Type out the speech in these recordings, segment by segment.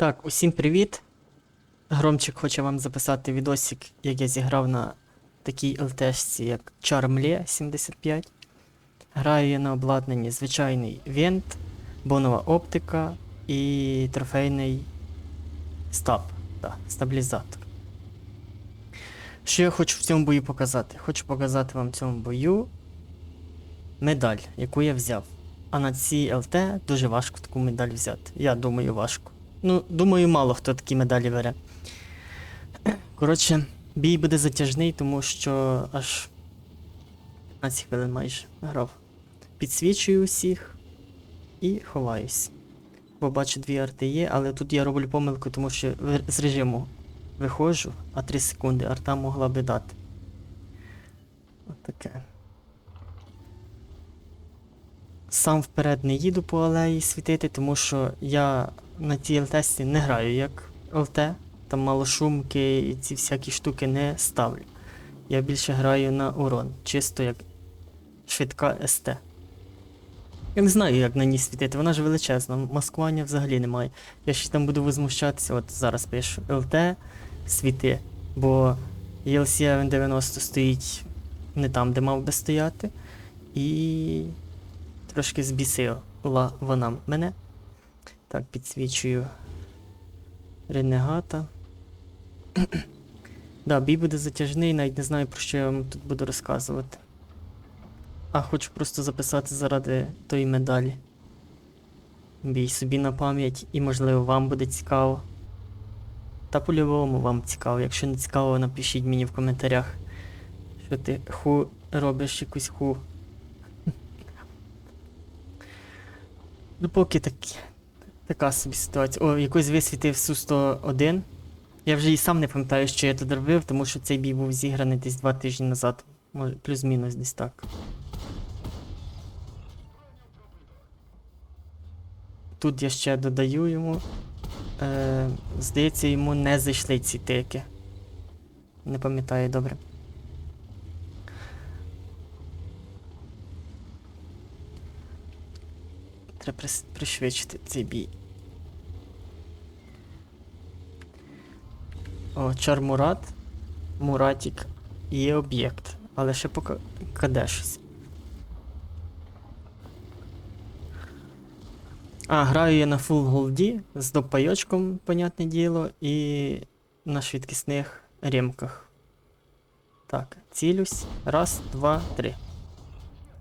Так, усім привіт. Громчик хоче вам записати відосик, як я зіграв на такій ЛТшці, як Charmle 75. Граю я на обладнанні звичайний вент, бонова оптика і трофейний стаб, да, стабілізатор. Що я хочу в цьому бою показати? Хочу показати вам в цьому бою медаль, яку я взяв. А на цій ЛТ дуже важко таку медаль взяти. Я думаю, важко. Ну, думаю, мало хто такі медалі бере. Коротше, бій буде затяжний, тому що аж 15 хвилин майже грав. Підсвічую усіх і ховаюсь. Бо бачу дві арти є, але тут я роблю помилку, тому що з режиму виходжу, а 3 секунди арта могла би дати. Отаке. Сам вперед не їду по алеї світити, тому що я на цій ЛТСі не граю як ЛТ, там малошумки і ці всякі штуки не ставлю. Я більше граю на урон, чисто як швидка СТ. Я не знаю, як на ній світити, вона ж величезна, маскування взагалі немає. Я ще там буду возмущатися, от зараз пишу ЛТ світи, бо ELC 90 стоїть не там, де мав би стояти. І трошки збісила вона мене. Так, підсвічую ренегата. да, бій буде затяжний, навіть не знаю, про що я вам тут буду розказувати. А хочу просто записати заради тої медалі. Бій собі на пам'ять і, можливо, вам буде цікаво. Та по-любому вам цікаво. Якщо не цікаво, напишіть мені в коментарях, що ти ху робиш якусь ху. Ну, поки так, така собі ситуація. О, якось висвітив Су-101. Я вже і сам не пам'ятаю, що я тут робив, тому що цей бій був зіграний десь два тижні назад. Може, плюс-мінус десь так. Тут я ще додаю йому. Е, здається, йому не зайшли ці тики. Не пам'ятаю добре. Треба пришвидшити цей бій. О, Чар Мурат, Муратік є об'єкт, але ще поки щось. А, граю я на фул голді з допайочком, понятне діло, і на швидкісних ремках. Так, цілюсь. Раз, два, три.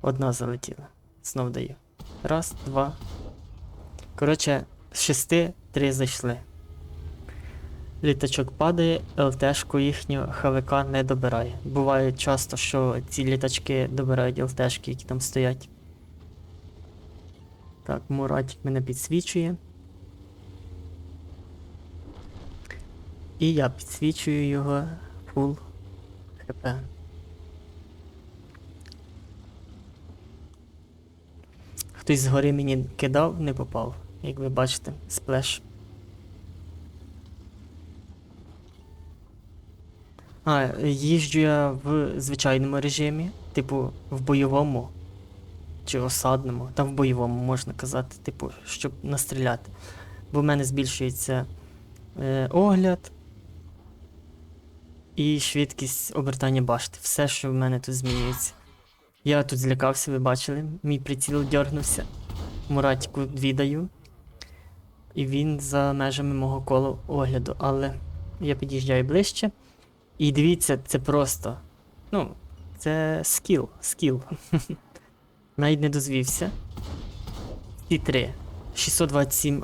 Одна залетіла. Знов даю. Раз, два. Коротше, з шести три зайшли. Літачок падає, ЛТшку їхню ХВК не добирає. Буває часто, що ці літачки добирають ЛТшки, які там стоять. Так, Муратик мене підсвічує. І я підсвічую його фул ХП. Хтось згори мені кидав, не попав, як ви бачите, сплеш. А, їжджу я в звичайному режимі, типу в бойовому чи осадному, там в бойовому можна казати, типу, щоб настріляти. Бо в мене збільшується е, огляд і швидкість обертання башти. Все, що в мене тут змінюється. Я тут злякався, ви бачили, мій приціл дьорнувся. Муратіку дві даю. І він за межами мого кола огляду, але я під'їжджаю ближче. І дивіться, це просто. Ну, це скіл, скіл. Навіть не дозвівся. І три. 627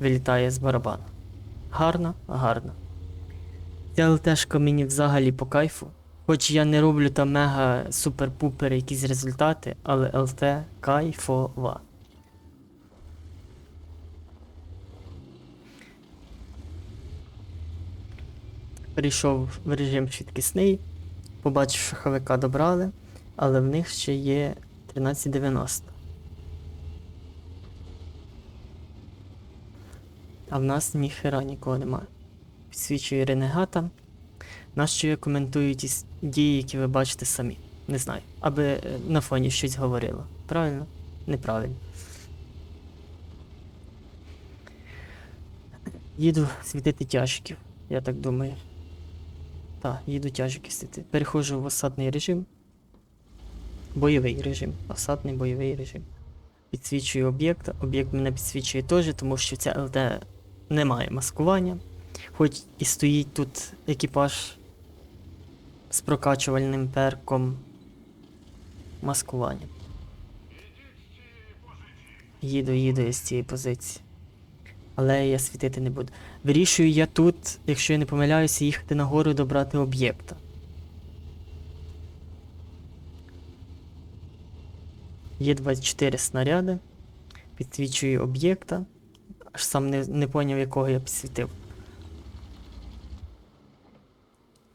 вилітає з барабану. Гарно, гарно. Ця ЛТшка мені взагалі по кайфу. Хоч я не роблю там мега супер-пупер якісь результати, але ЛТ кайфова. Перейшов в режим швидкісний, побачив, що ХВК добрали, але в них ще є 1390. А в нас ніхера нікого немає. Підсвічує ренегата. Нащо я коментую ті дії, які ви бачите самі? Не знаю. Аби е, на фоні щось говорило. Правильно? Неправильно. Їду світити тяжків, я так думаю. Так, їду тяжків світити. Переходжу в осадний режим. Бойовий режим. Осадний бойовий режим. Підсвічую об'єкт. Об'єкт мене підсвічує теж, тому що ця ЛТ не має маскування. Хоч і стоїть тут екіпаж з прокачувальним перком маскування. Їду, їду я з цієї позиції. Але я світити не буду. Вирішую я тут, якщо я не помиляюся, їхати нагору добрати об'єкта. Є 24 снаряди. Підсвічую об'єкта. Аж сам не, не поняв, якого я підсвітив.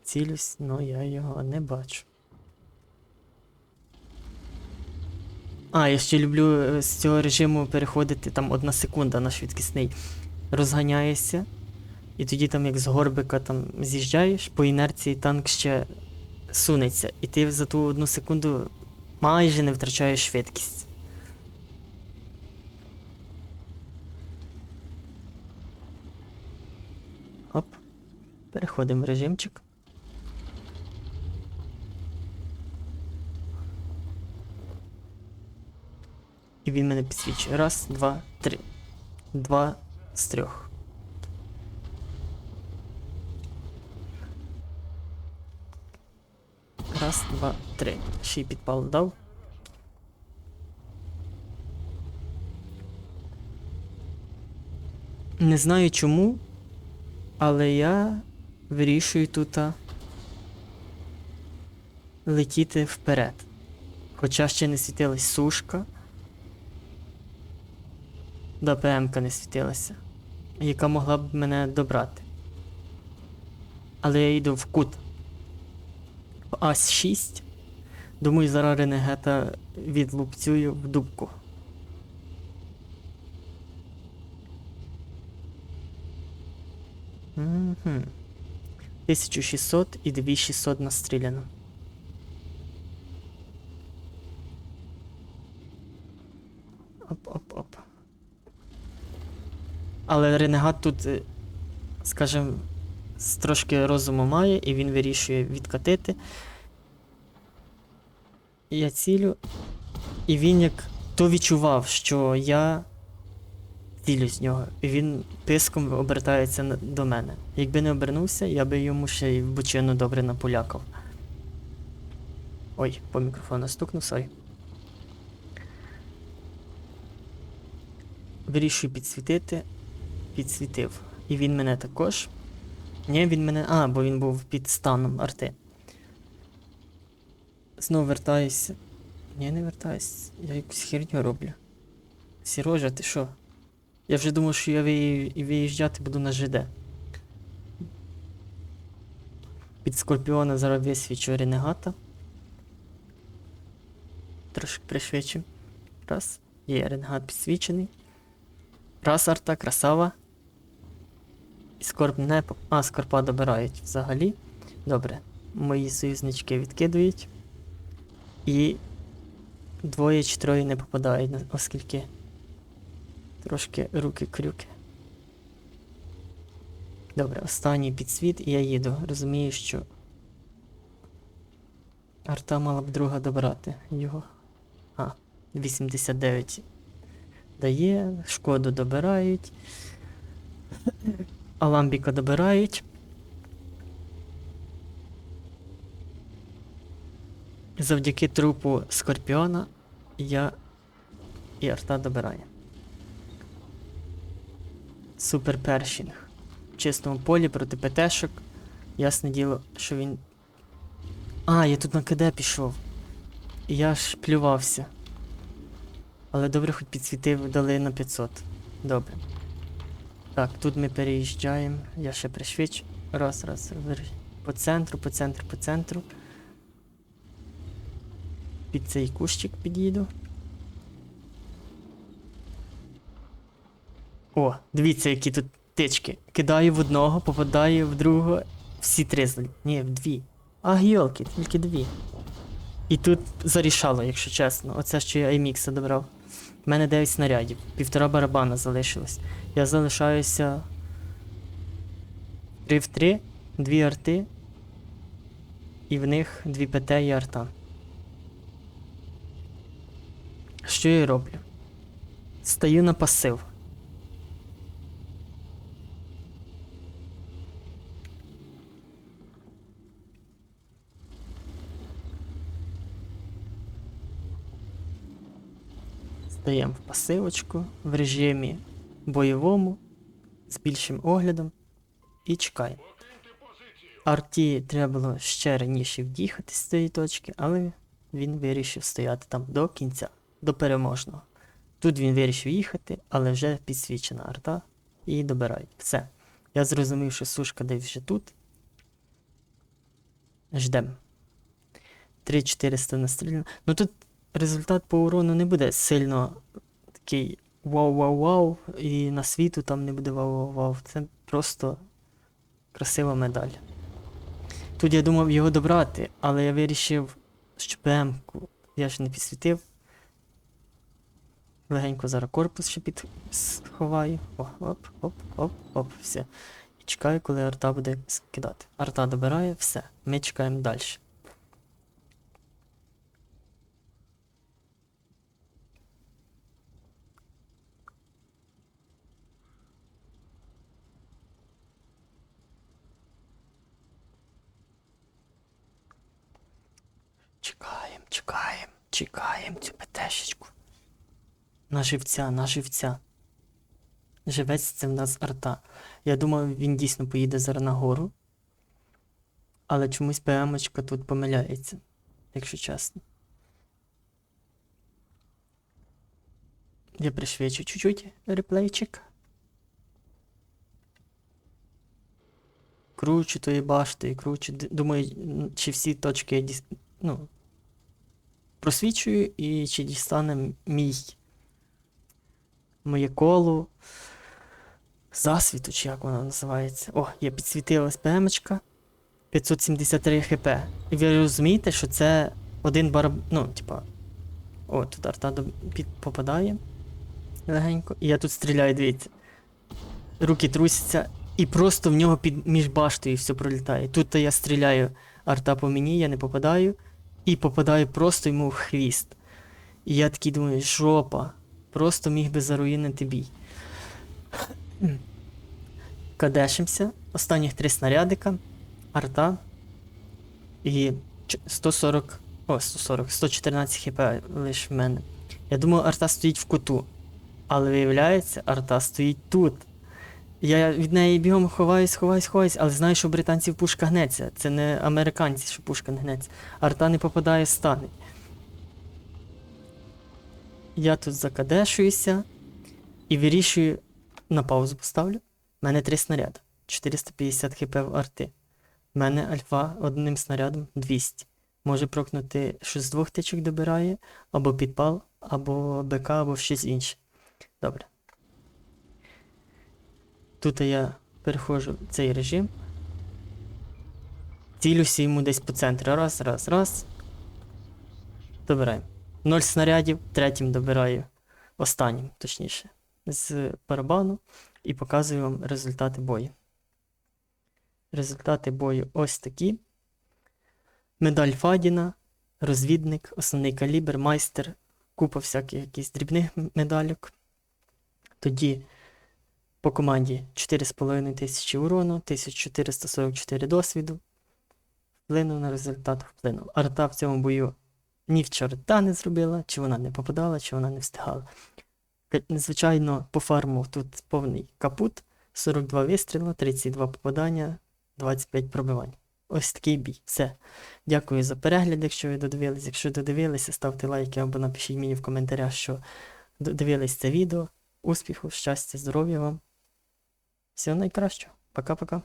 Цілюсь, но я його не бачу. А, я ще люблю е, з цього режиму переходити там одна секунда на швидкісний. Розганяєшся. І тоді там як з горбика там з'їжджаєш, по інерції танк ще сунеться. І ти за ту одну секунду майже не втрачаєш швидкість. Оп. Переходимо в режимчик. І він мене підсвічує. Раз, два, три. Два з трьох. Раз, два, три. Ще й підпал дав. Не знаю чому, але я вирішую тут летіти вперед. Хоча ще не світилась сушка. Да, ПМ-ка не світилася, яка могла б мене добрати. Але я йду в кут. В Ас 6. Думаю, зараз Ренегета відлупцюю в дубку. Угу. 1600 і 2600 настріляно. Але Ренегат тут, е, скажімо, трошки розуму має, і він вирішує відкатити. Я цілю. І він як то відчував, що я цілю з нього. І він тиском обертається до мене. Якби не обернувся, я би йому ще й в бочину добре наполякав. Ой, по мікрофону стукнув, сорі. Вирішую підсвітити. Підсвітив. І він мене також. Ні, він мене. А, бо він був під станом арти. Знову вертаюся. Ні, не вертаюся. Я якусь херню роблю. Сірожа, ти що? Я вже думав, що я виїжджати буду на ЖД. Під Скорпіона зараз висвічу ренегата. Трошки пришвидшу. Раз. Є ренегат підсвічений. Раз арта, красава. І Скорп не. А, скорпа добирають взагалі. Добре. Мої союзнички відкидують. І двоє чи троє не попадають, оскільки трошки руки-крюки. Добре, останній підсвіт і я їду. Розумію, що арта мала б друга добрати його. А, 89 дає, шкоду добирають. Аламбіка добирають. Завдяки трупу Скорпіона я і арта добирає. Супер першінг. В чистому полі проти ПТшок. Ясне діло, що він. А, я тут на КД пішов. Я ж плювався. Але добре, хоч підсвітив, дали на 500. Добре. Так, тут ми переїжджаємо. Я ще пришвидшу. Раз, раз, По центру, по центру, по центру. Під цей кущик під'їду. О, дивіться, які тут тички. Кидаю в одного, попадаю в другого. Всі три злі. Ні, в дві. А гіолки, тільки дві. І тут зарішало, якщо чесно. Оце що я Аймікса добрав. У мене 9 снарядів, півтора барабана залишилось. Я залишаюся 3 в 3, дві арти. І в них дві ПТ і арта. Що я роблю? Стаю на пасив. Стаємо в пасивочку в режимі бойовому з більшим оглядом і чекаємо. Арті треба було ще раніше в'їхати з цієї точки, але він вирішив стояти там до кінця, до переможного. Тут він вирішив їхати, але вже підсвічена арта і добирають. Все. Я зрозумів, що сушка десь вже тут. Ждем. 3400 настріляно. Ну тут результат по урону не буде сильно такий вау-вау-вау, і на світу там не буде вау-вау-вау. Це просто красива медаль. Тут я думав його добрати, але я вирішив, що ПМ-ку я ж не підсвітив. Легенько зараз корпус ще підховаю. О, оп, оп, оп, оп, все. І чекаю, коли арта буде скидати. Арта добирає, все. Ми чекаємо далі. Чекаємо, чекаємо, чекаємо цю ПТшечку. На живця, на живця. Живець це в нас арта. Я думав, він дійсно поїде зараз на гору. Але чомусь ПМочка тут помиляється, якщо чесно. Я пришвидшу чуть-чуть реплейчик. Кручу тої башти, кручу. Д- Думаю, чи всі точки я діс... ну, просвічую і чи дістане мій моє коло засвіту, чи як вона називається. О, є підсвітилась ПМочка. 573 хп. І ви розумієте, що це один бараб... Ну, типа. О, тут арта під... попадає легенько. І я тут стріляю, дивіться. Руки трусяться, і просто в нього під між баштою все пролітає. Тут я стріляю арта по мені, я не попадаю. І попадаю просто йому в хвіст. І я такий думаю, жопа. Просто міг би заруїнити бій. Кадешимося. Останніх три снарядика. Арта. І 140. О, 140, 114 хп лише в мене. Я думав, арта стоїть в куту. Але виявляється, арта стоїть тут. Я від неї бігом ховаюсь, ховаюсь, ховаюсь, але знаю, що британців пушка гнеться. Це не американці, що пушка не гнеться. Арта не попадає, стане. Я тут закадешуюся і вирішую на паузу поставлю. У мене три снаряди. 450 хп в арти. У мене альфа одним снарядом 200. Може прокнути, що з двох тичок добирає, або підпал, або БК, або щось інше. Добре. Тут я переходжу в цей режим. Цілюся йому десь по центру. Раз, раз, раз. Добираємо. Ноль снарядів, третім добираю. Останнім, точніше. З барабану. І показую вам результати бою. Результати бою ось такі. Медаль Фадіна, розвідник, основний калібр, майстер, купа всяких якихось дрібних медальок. Тоді по команді 4,5 тисячі урону, 1444 досвіду. Вплинув на результат, вплинув. Арта в цьому бою ні в чорта не зробила, чи вона не попадала, чи вона не встигала. Ка- Звичайно, по фарму тут повний капут, 42 вистріла, 32 попадання, 25 пробивань. Ось такий бій. Все. Дякую за перегляд, якщо ви додивились. Якщо додивилися, ставте лайки або напишіть мені в коментарях, що додивились це відео. Успіху, щастя, здоров'я вам. Всього найкращого. Пока-пока.